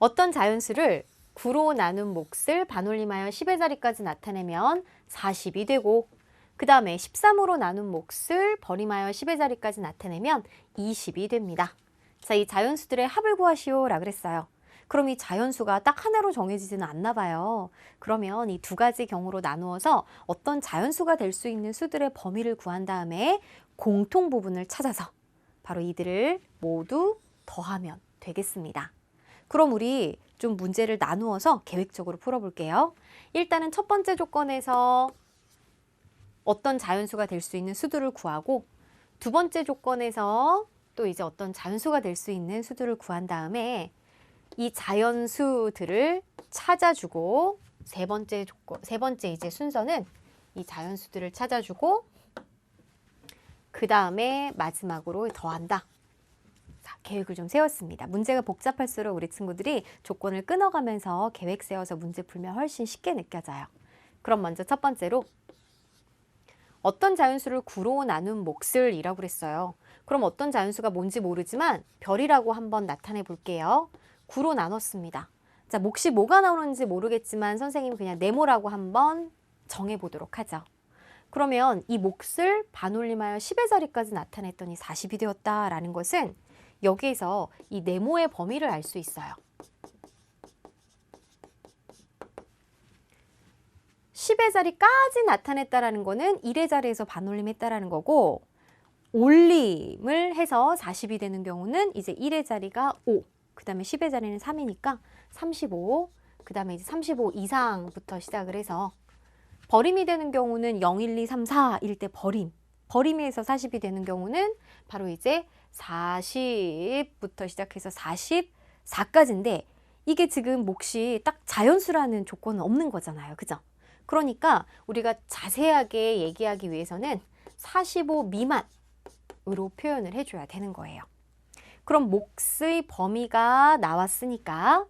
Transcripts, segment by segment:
어떤 자연수를 9로 나눈 몫을 반올림하여 10의 자리까지 나타내면 40이 되고 그 다음에 13으로 나눈 몫을 버림하여 10의 자리까지 나타내면 20이 됩니다. 자, 이 자연수들의 합을 구하시오 라 그랬어요. 그럼 이 자연수가 딱 하나로 정해지지는 않나 봐요. 그러면 이 두 가지 경우로 나누어서 어떤 자연수가 될 수 있는 수들의 범위를 구한 다음에 공통 부분을 찾아서 바로 이들을 모두 더하면 되겠습니다. 그럼 우리 좀 문제를 나누어서 계획적으로 풀어볼게요. 일단은 첫 번째 조건에서 어떤 자연수가 될 수 있는 수들을 구하고 두 번째 조건에서 또 이제 어떤 자연수가 될 수 있는 수들을 구한 다음에 이 자연수들을 찾아주고 세 번째 조건, 세 번째 이제 순서는 이 자연수들을 찾아주고 그 다음에 마지막으로 더한다. 자, 계획을 좀 세웠습니다. 문제가 복잡할수록 우리 친구들이 조건을 끊어가면서 계획 세워서 문제 풀면 훨씬 쉽게 느껴져요. 그럼 먼저 첫 번째로 어떤 자연수를 구로 나눈 몫을이라고 그랬어요. 그럼 어떤 자연수가 뭔지 모르지만 별이라고 한번 나타내 볼게요. 구로 나눴습니다. 자, 몫이 뭐가 나오는지 모르겠지만 선생님 그냥 네모라고 한번 정해 보도록 하죠. 그러면 이 몫을 반올림하여 10의 자리까지 나타냈더니 40이 되었다라는 것은 여기에서 이 네모의 범위를 알 수 있어요. 10의 자리까지 나타냈다라는 거는 1의 자리에서 반올림했다라는 거고 올림을 해서 40이 되는 경우는 이제 1의 자리가 5, 그 다음에 10의 자리는 3이니까 35, 그 다음에 이제 35 이상부터 시작을 해서 버림이 되는 경우는 0, 1, 2, 3, 4일 때 버림. 버림에서 40이 되는 경우는 바로 이제 40부터 시작해서 44까지인데 이게 지금 몫이 딱 자연수라는 조건은 없는 거잖아요. 그죠? 그러니까 우리가 자세하게 얘기하기 위해서는 45 미만으로 표현을 해줘야 되는 거예요. 그럼 몫의 범위가 나왔으니까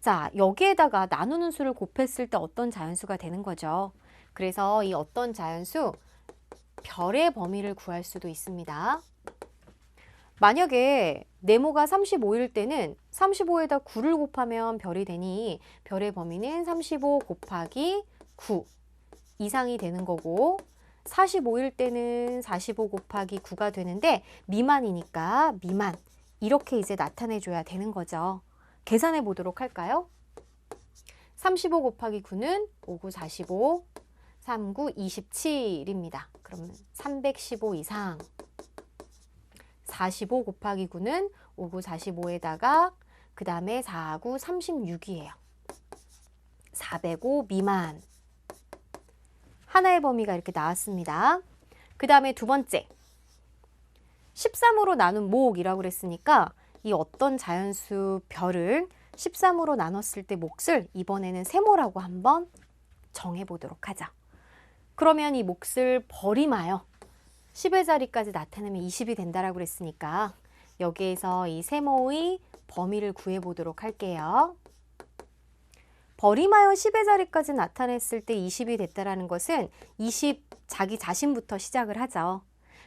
자 여기에다가 나누는 수를 곱했을 때 어떤 자연수가 되는 거죠. 그래서 이 어떤 자연수 별의 범위를 구할 수도 있습니다. 만약에 네모가 35일 때는 35에다 9를 곱하면 별이 되니 별의 범위는 35 곱하기 9 이상이 되는 거고 45일 때는 45 곱하기 9가 되는데 미만이니까 미만 이렇게 이제 나타내 줘야 되는 거죠. 계산해 보도록 할까요? 35 곱하기 9는 5, 9, 45, 3, 9, 27입니다. 그러면 315 이상 45 곱하기 9는 5, 9, 45에다가 그 다음에 4, 9, 36이에요. 405 미만 하나의 범위가 이렇게 나왔습니다. 그 다음에 두 번째 13으로 나눈 목이라고 그랬으니까 이 어떤 자연수 별을 13으로 나눴을 때 몫을 이번에는 세모라고 한번 정해보도록 하자. 그러면 이 몫을 버림하여 10의 자리까지 나타내면 20이 된다라고 그랬으니까 여기에서 이 세모의 범위를 구해보도록 할게요. 버림하여 10의 자리까지 나타냈을 때 20이 됐다라는 것은 20 자기 자신부터 시작을 하죠.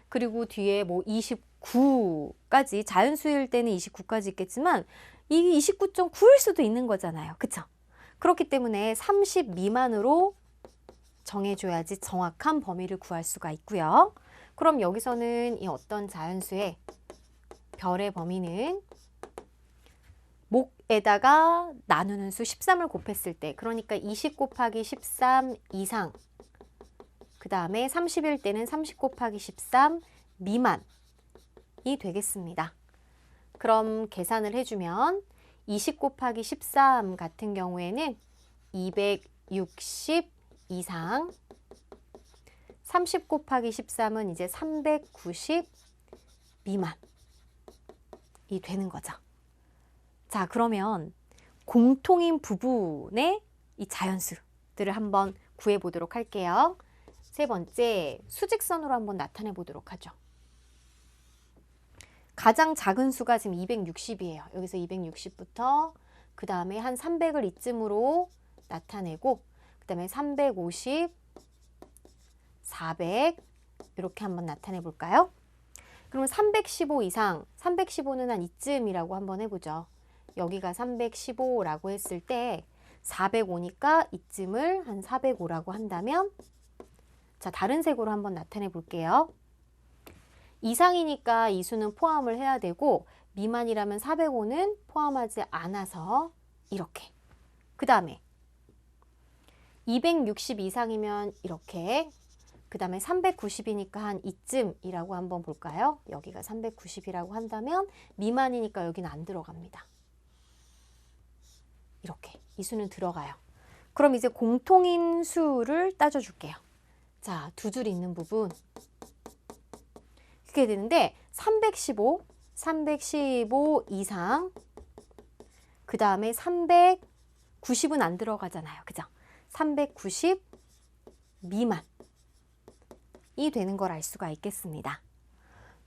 그리고 뒤에 뭐 29까지 자연수일 때는 29까지 있겠지만 이 29.9일 수도 있는 거잖아요. 그쵸? 그렇기 때문에 30 미만으로 정해줘야지 정확한 범위를 구할 수가 있고요. 그럼 여기서는 이 어떤 자연수의 별의 범위는 목에다가 나누는 수 13을 곱했을 때 그러니까 20 곱하기 13 이상 그 다음에 30일 때는 30 곱하기 13 미만이 되겠습니다. 그럼 계산을 해주면 20 곱하기 13 같은 경우에는 260 이상 30 곱하기 13은 이제 390 미만이 되는 거죠. 자, 그러면 공통인 부분의 이 자연수들을 한번 구해 보도록 할게요. 세 번째, 수직선으로 한번 나타내 보도록 하죠. 가장 작은 수가 지금 260이에요. 여기서 260부터 그 다음에 한 300을 이쯤으로 나타내고 그 다음에 350, 400 이렇게 한번 나타내 볼까요? 그러면 315 이상, 315는 한 이쯤이라고 한번 해보죠. 여기가 315라고 했을 때 405니까 이쯤을 한 405라고 한다면 자, 다른 색으로 한번 나타내 볼게요. 이상이니까 이 수는 포함을 해야 되고 미만이라면 405는 포함하지 않아서 이렇게. 그 다음에 260 이상이면 이렇게. 그 다음에 390이니까 한 이쯤이라고 한번 볼까요? 여기가 390이라고 한다면 미만이니까 여기는 안 들어갑니다. 이렇게. 이 수는 들어가요. 그럼 이제 공통인 수를 따져줄게요. 자, 두 줄 있는 부분. 이렇게 되는데 315, 315 이상, 그 다음에 390은 안 들어가잖아요. 그죠? 390 미만 이 되는 걸 알 수가 있겠습니다.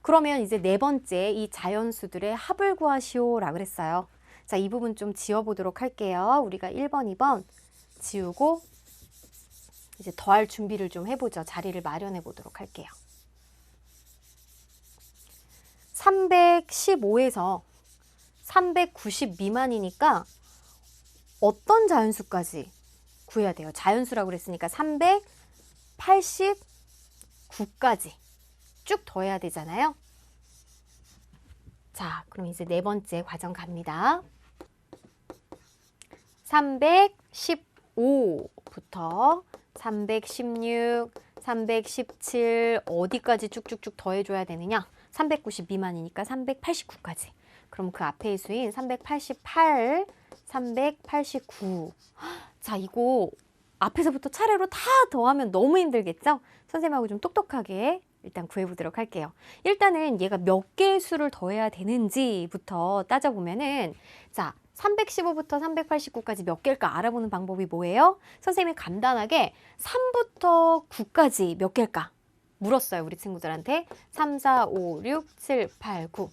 그러면 이제 네 번째 이 자연수들의 합을 구하시오라 그랬어요. 자, 이 부분 좀 지워보도록 할게요. 우리가 1번, 2번 지우고 이제 더할 준비를 좀 해보죠. 자리를 마련해 보도록 할게요. 315에서 390 미만이니까 어떤 자연수까지 구해야 돼요? 자연수라고 그랬으니까 389까지 쭉 더해야 되잖아요. 자, 그럼 이제 네 번째 과정 갑니다. 315부터 316, 317 어디까지 쭉쭉쭉 더해줘야 되느냐? 390 미만이니까 389까지. 그럼 그 앞에 수인 388, 389. 자, 이거 앞에서부터 차례로 다 더하면 너무 힘들겠죠? 선생님하고 좀 똑똑하게 일단 구해보도록 할게요. 일단은 얘가 몇 개의 수를 더해야 되는지부터 따져보면은 자, 315부터 389까지 몇 개일까 알아보는 방법이 뭐예요? 선생님이 간단하게 3부터 9까지 몇 개일까? 물었어요, 우리 친구들한테. 3, 4, 5, 6, 7, 8, 9.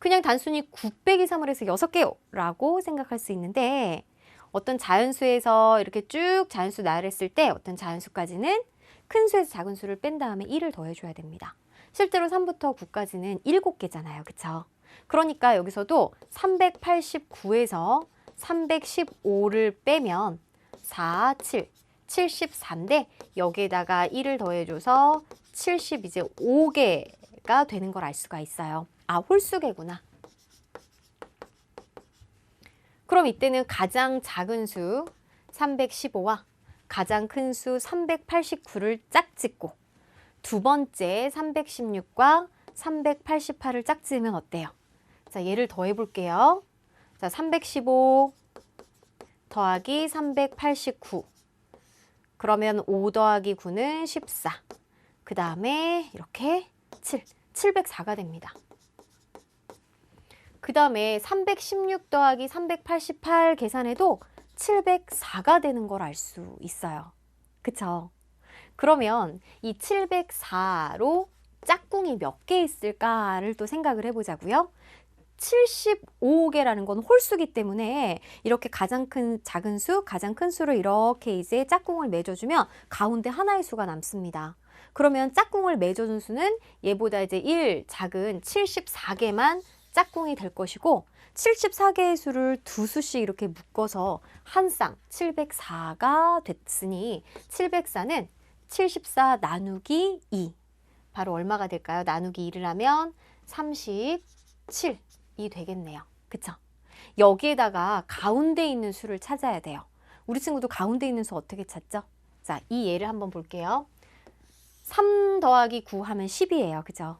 그냥 단순히 9 빼기 3을 해서 6개요 라고 생각할 수 있는데 어떤 자연수에서 이렇게 쭉 자연수 나열했을 때 어떤 자연수까지는 큰 수에서 작은 수를 뺀 다음에 1을 더해줘야 됩니다. 실제로 3부터 9까지는 7개잖아요. 그쵸? 그러니까 여기서도 389에서 315를 빼면 4, 7, 74인데 여기에다가 1을 더해줘서 70 이제 5개가 되는 걸 알 수가 있어요. 아, 홀수개구나. 그럼 이때는 가장 작은 수 315와 가장 큰 수 389를 짝짓고 두 번째 316과 388을 짝지으면 어때요? 자, 얘를 더해 볼게요. 자, 315 더하기 389. 그러면 5 더하기 9는 14. 그 다음에 이렇게 7, 704가 됩니다. 그 다음에 316 더하기 388 계산해도 704가 되는 걸 알 수 있어요. 그쵸? 그러면 이 704로 짝꿍이 몇 개 있을까를 또 생각을 해보자고요. 75개라는 건 홀수기 때문에 이렇게 가장 큰 작은 수, 가장 큰 수를 이렇게 이제 짝꿍을 맺어주면 가운데 하나의 수가 남습니다. 그러면 짝꿍을 맺어준 수는 얘보다 이제 1 작은 74개만 짝꿍이 될 것이고 74개의 수를 두 수씩 이렇게 묶어서 한 쌍 704가 됐으니 704는 74 나누기 2 바로 얼마가 될까요? 나누기 2를 하면 37이 되겠네요. 그쵸? 여기에다가 가운데 있는 수를 찾아야 돼요. 우리 친구도 가운데 있는 수 어떻게 찾죠? 자, 이 예를 한번 볼게요. 3 더하기 9 하면 10이에요. 그죠?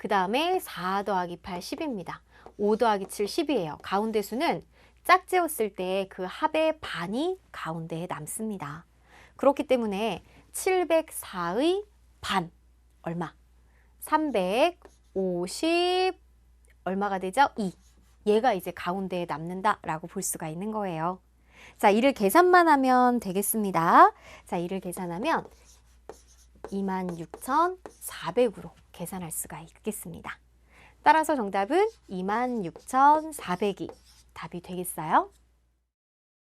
그 다음에 4 더하기 8, 10입니다. 5 더하기 7, 10이에요. 가운데 수는 짝지었을 때 그 합의 반이 가운데에 남습니다. 그렇기 때문에 704의 반 얼마? 350 얼마가 되죠? 2. 얘가 이제 가운데에 남는다라고 볼 수가 있는 거예요. 자, 이를 계산만 하면 되겠습니다. 자, 이를 계산하면 26,400으로 계산할 수가 있겠습니다. 따라서 정답은 26,400이 답이 되겠어요?